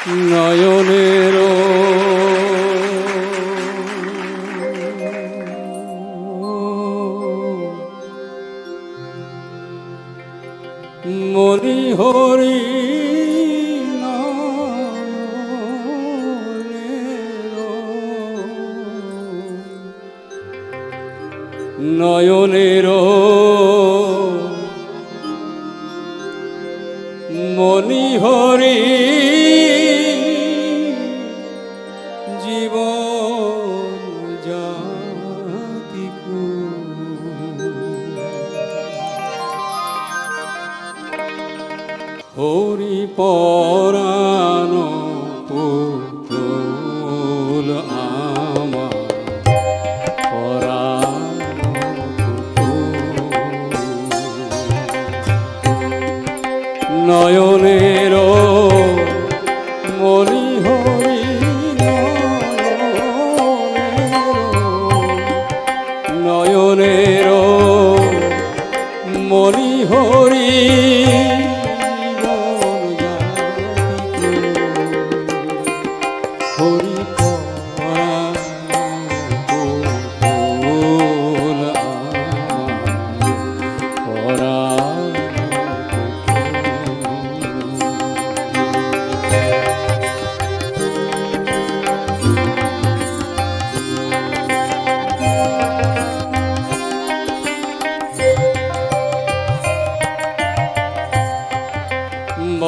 নয়নের মনি হরি নয়নের মনি হরি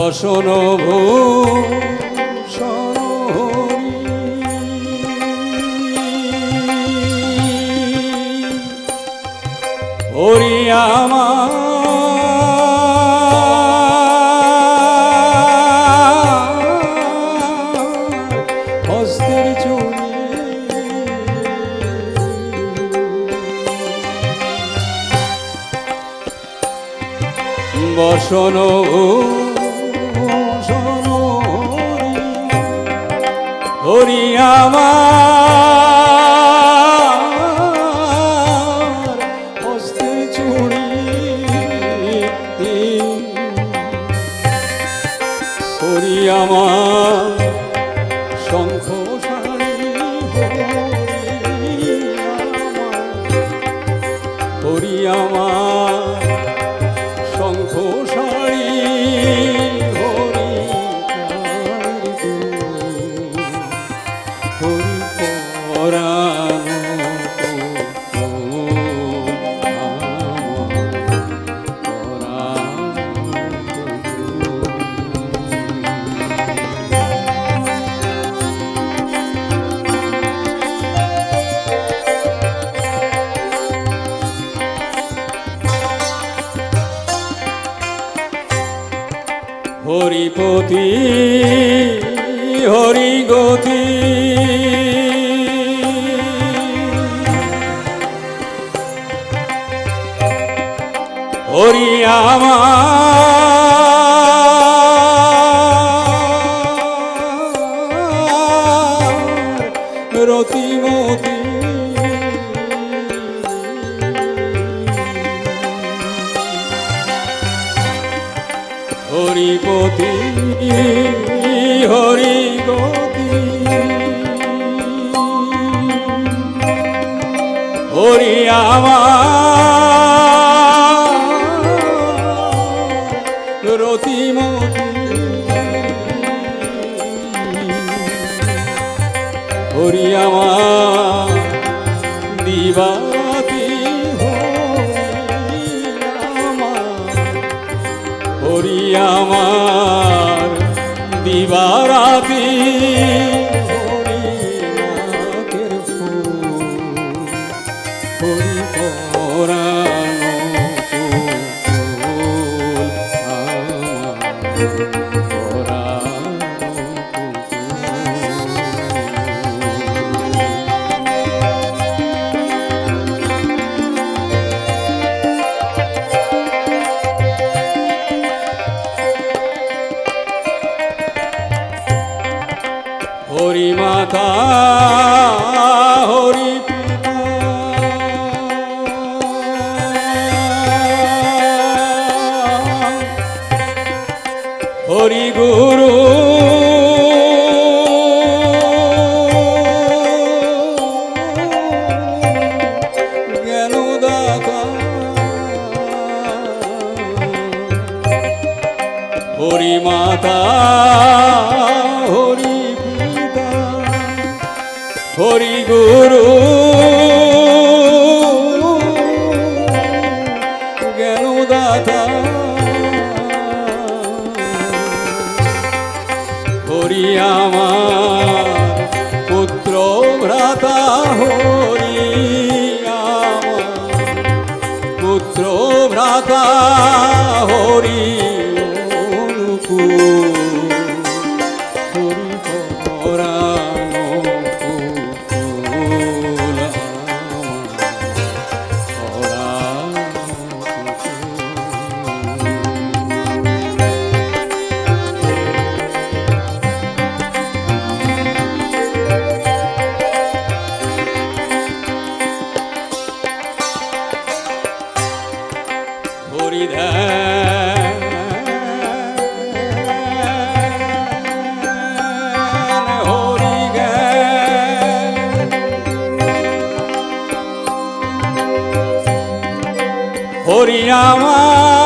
বসন ভূষণ হরি। আমার বসন হরি আমার। হস্তে চুড়ি করি আমার শঙ্খ হরিপতি হরি গতি। হরি আমার হরি আমার দিবারাতি। মাতা হরি হরি গুরু। জ্ঞানদাতা হরি আমার হরি আমার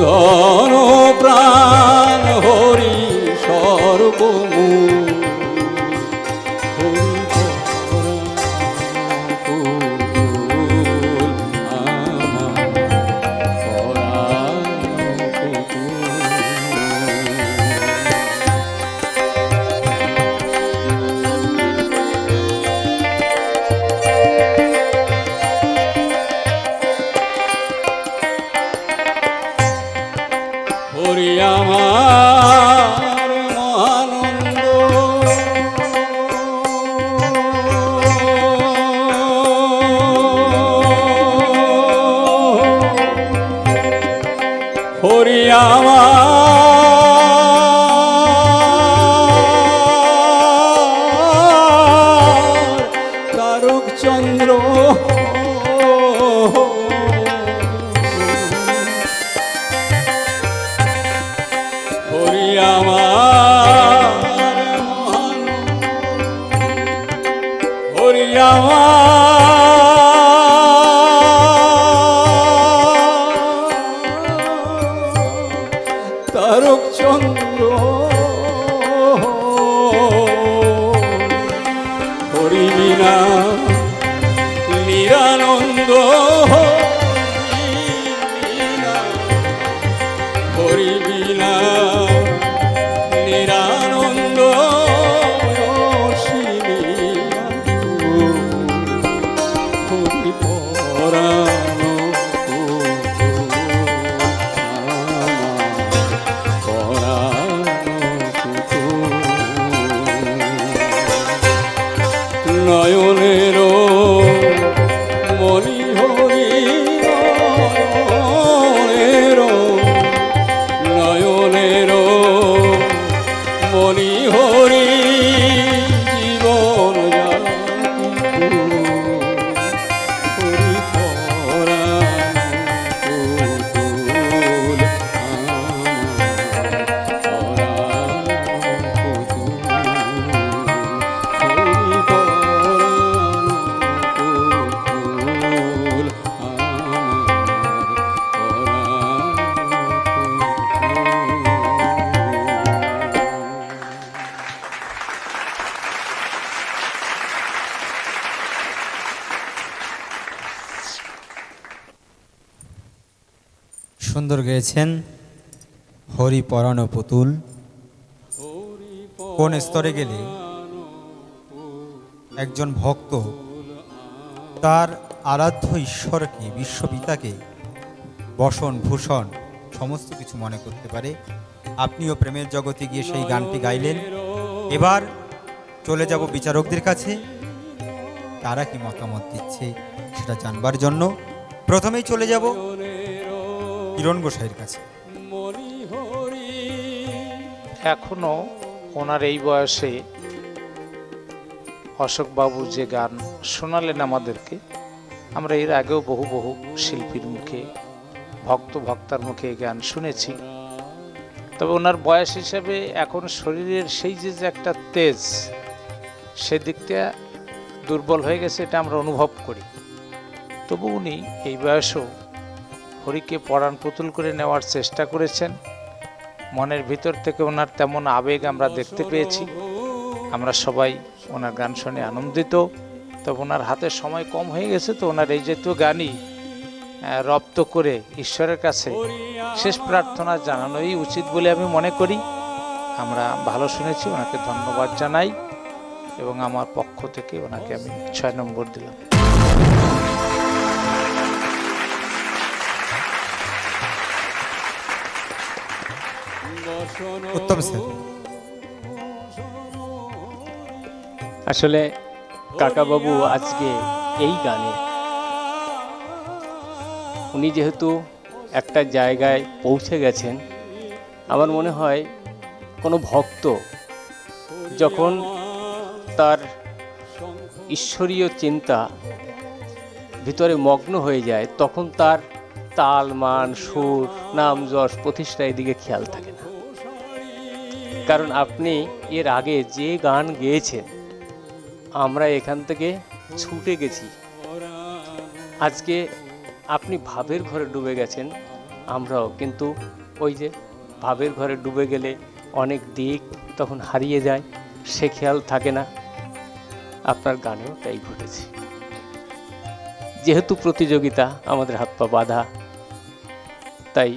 ধন প্রাণ। আমার তারক চন্দ্র। হরি বিনা নিরানন্দ। হরি বিনা হরি বিনা নিরানন্দ হরি পরানো মনি সুন্দর গেয়েছেন হরি পরাণ পুতুল। কোন স্তরে গেলে একজন ভক্ত তার আরাধ্য ঈশ্বরকে, বিশ্বপিতাকে, বসন, ভূষণ, সমস্ত কিছু মনে করতে পারে। আপনিও প্রেমের জগতে গিয়ে সেই গানটি গাইলেন। এবার চলে যাব বিচারকদের কাছে। তারা কি মতামত দিচ্ছে সেটা জানবার জন্য। প্রথমেই চলে যাব কিরণ গোসাইয়ের কাছে। এখনও ওনার এই বয়সে অশোকবাবু যে গান শোনালেন আমাদেরকে, আমরা এর আগেও বহু বহু শিল্পীর মুখে, ভক্ত ভক্তার মুখে এই গান শুনেছি। তবে ওনার বয়স হিসেবে এখন শরীরের সেই যে যে একটা তেজ, সেদিকটা দুর্বল হয়ে গেছে, এটা আমরা অনুভব করি। তবু উনি এই বয়সেও হরিকে পরাণ পুতুল করে নেওয়ার চেষ্টা করেছেন। মনের ভিতর থেকে ওনার তেমন আবেগ আমরা দেখতে পেয়েছি। আমরা সবাই ওনার গান শুনে আনন্দিত। তবে ওনার হাতে সময় কম হয়ে গেছে তো ওনার এই জাতীয় গানই রপ্ত করে ঈশ্বরের কাছে শেষ প্রার্থনা জানানোই উচিত বলে আমি মনে করি। আমরা ভালো শুনেছি, ওনাকে ধন্যবাদ জানাই এবং আমার পক্ষ থেকে ওনাকে আমি ছয় নম্বর দিলাম। উত্তম স্যার। আসলে কাকাবাবু আজকে এই গানে। উনি যেহেতু একটা জায়গায় পৌঁছে গেছেন, আমার মনে হয় কোনো ভক্ত যখন তার ঈশ্বরীয় চিন্তা ভিতরে মগ্ন হয়ে যায়, তখন তার তাল, মান, সুর, নাম, যশ প্রতিষ্ঠা এদিকে খেয়াল থাকে না। কারণ আপনি এর আগে যে গান গেয়েছেন, আমরা এখান থেকে ছুটে গেছি। আজকে আপনি ভাবের ঘরে ডুবে গেছেন, আমরাও। কিন্তু ওই যে ভাবের ঘরে ডুবে গেলে অনেক দিক তখন হারিয়ে যায়, সে খেয়াল থাকে না। আপনার গানেও তাই ঘটেছে। যেহেতু প্রতিযোগিতা, আমাদের হাত পা বাঁধা তাই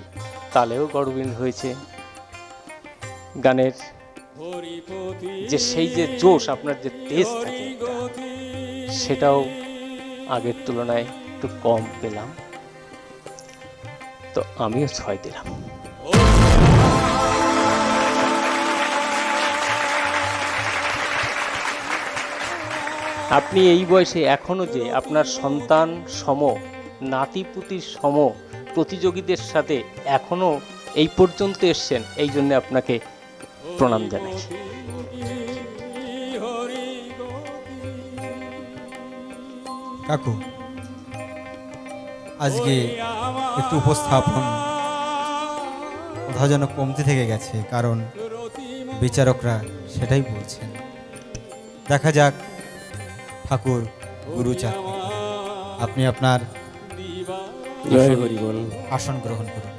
তালেও গড়বিল হয়েছে। গানের যে সেই যে জোশ, আপনার যে তেজ থাকে, সেটাও আগের তুলনায় একটু কম পেলাম। তো আমিও ছয় দিলাম। আপনি এই বয়সে এখনও যে আপনার সন্তান সম, নাতিপুতির সম প্রতিযোগীদের সাথে এখনও এই পর্যন্ত এসছেন, এই জন্য আপনাকে প্রণাম জানাই। কাকু, আজকে একটু উপস্থাপন। কোথাও যেন কমতে থেকে গেছে, কারণ বিচারকরা সেটাই বলছেন। দেখা যাক, ঠাকুর গুরুচাঁদ আপনি আপনার জয়। হরিবল আসন গ্রহণ করুন।